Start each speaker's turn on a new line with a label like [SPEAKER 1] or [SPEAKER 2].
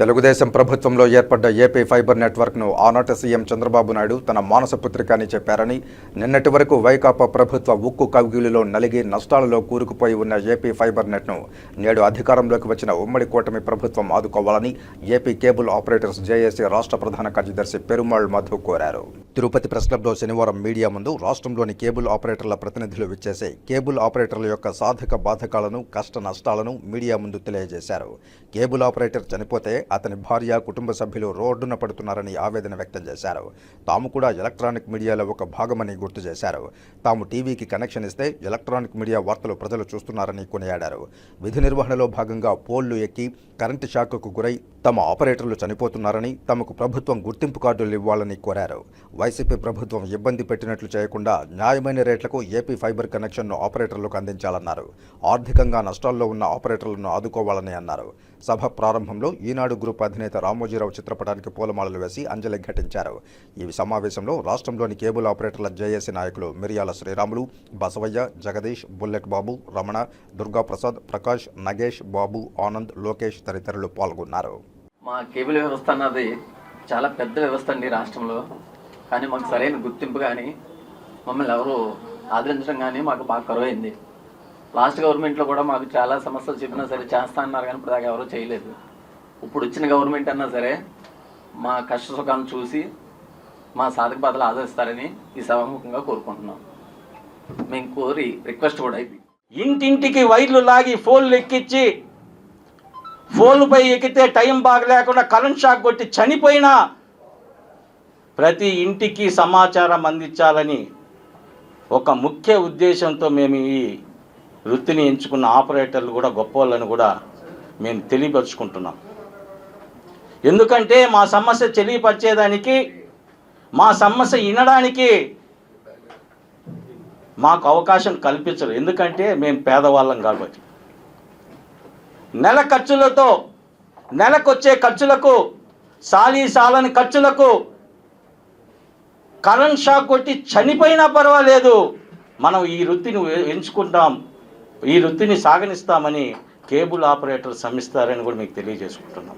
[SPEAKER 1] తెలుగుదేశం ప్రభుత్వంలో ఏర్పడ్డ AP fibre నెట్వర్క్ను ఆనాటి సీఎం చంద్రబాబు నాయుడు తన మానస పుత్రిక అని చెప్పారని నిన్నటి వరకు వైకాపా ప్రభుత్వ ఉక్కు కవిగిలిలో నలిగి నష్టాలలో కూరుకుపోయి ఉన్న ఏపీ ఫైబర్ నెట్ను నేడు అధికారంలోకి వచ్చిన ఉమ్మడి కూటమి ప్రభుత్వం ఆదుకోవాలని ఏపీ కేబుల్ ఆపరేటర్స్ జేఏసీ రాష్ట్ర ప్రధాన కార్యదర్శి పెరుమాళ్ మధు కోరారు. తిరుపతి ప్రెస్ క్లబ్లో శనివారం మీడియా ముందు రాష్ట్రంలోని కేబుల్ ఆపరేటర్ల ప్రతినిధులు విచ్చేసి కేబుల్ ఆపరేటర్ల యొక్క సాధక బాధకాలను కష్ట నష్టాలను మీడియా ముందు తెలియజేశారు. కేబుల్ ఆపరేటర్ చనిపోతే అతని భార్య కుటుంబ సభ్యులు రోడ్డున పడుతున్నారని ఆవేదన వ్యక్తం చేశారు. తాము కూడా ఎలక్ట్రానిక్ మీడియాలో ఒక భాగమని గుర్తు చేశారు. తాము టీవీకి కనెక్షన్ ఇస్తే ఎలక్ట్రానిక్ మీడియా వార్తలు ప్రజలు చూస్తున్నారని కొనియాడారు. విధి నిర్వహణలో భాగంగా పోల్లు ఎక్కి కరెంటు షాక్కు గురై తమ ఆపరేటర్లు చనిపోతున్నారని తమకు ప్రభుత్వం గుర్తింపు కార్డులు ఇవ్వాలని కోరారు. వైసీపీ ప్రభుత్వం ఇబ్బంది పెట్టినట్లు చేయకుండా న్యాయమైన రేట్లకు ఏపీ ఫైబర్ కనెక్షన్ను ఆపరేటర్లకు అందించాలన్నారు. ఆర్థికంగా నష్టాల్లో ఉన్న ఆపరేటర్లను ఆదుకోవాలని అన్నారు. సభ ప్రారంభంలో ఈనాడు గ్రూప్ అధినేత రామోజీరావు చిత్రపటానికి పూలమాలలు వేసి అంజలి ఘటించారు. ఈ సమావేశంలో రాష్ట్రంలోని కేబుల్ ఆపరేటర్ల జేఏసీ నాయకులు మిరియాల శ్రీరాములు బసవయ్య జగదీష్ బుల్లెట్ బాబు రమణ దుర్గాప్రసాద్ ప్రకాష్ నగేష్ బాబు ఆనంద్ లోకేష్ తదితరులు పాల్గొన్నారు.
[SPEAKER 2] మా కేబుల్ వ్యవస్థ అన్నది చాలా పెద్ద వ్యవస్థ అండి రాష్ట్రంలో. కానీ మాకు సరైన గుర్తింపు కానీ మమ్మల్ని ఎవరు ఆదరించడం కానీ మాకు బాగా కరువైంది. లాస్ట్ గవర్నమెంట్లో కూడా మాకు చాలా సమస్యలు చెప్పినా సరే చేస్తా అన్నారు కానీ ఇప్పుడు దాకా ఎవరూ చేయలేదు. ఇప్పుడు వచ్చిన గవర్నమెంట్ అన్నా సరే మా కష్ట సుఖాలను చూసి మా సాధక బాధలు ఆదరిస్తారని ఈ సభాముఖంగా కోరుకుంటున్నాం. మేము కోరి రిక్వెస్ట్ కూడా ఇది
[SPEAKER 3] ఇంటింటికి వైర్లు లాగి ఫోన్లు ఎక్కించి ఫోన్లపై ఎక్కితే టైం బాగలేకుండా కరెంట్ షాక్ కొట్టి చనిపోయినా ప్రతి ఇంటికి సమాచారం అందించాలని ఒక ముఖ్య ఉద్దేశంతో మేము ఈ వృత్తిని ఎంచుకున్న ఆపరేటర్లు కూడా గొప్పవాళ్ళని కూడా మేము తెలియపరుచుకుంటున్నాం. ఎందుకంటే మా సమస్య తెలియపరిచేదానికి మా సమస్య వినడానికి మాకు అవకాశం కల్పించరు. ఎందుకంటే మేము పేదవాళ్ళం కాబట్టి. నెల ఖర్చులతో నెలకొచ్చే ఖర్చులకు సాలీ సాలని ఖర్చులకు కరెంట్ షాక్ కొట్టి చనిపోయినా పర్వాలేదు. మనం ఈ వృత్తిని ఎంచుకుంటాం. ఈ వృత్తిని సాగనిస్తామని కేబుల్ ఆపరేటర్ శ్రమిస్తారని కూడా మీకు తెలియజేసుకుంటున్నాం.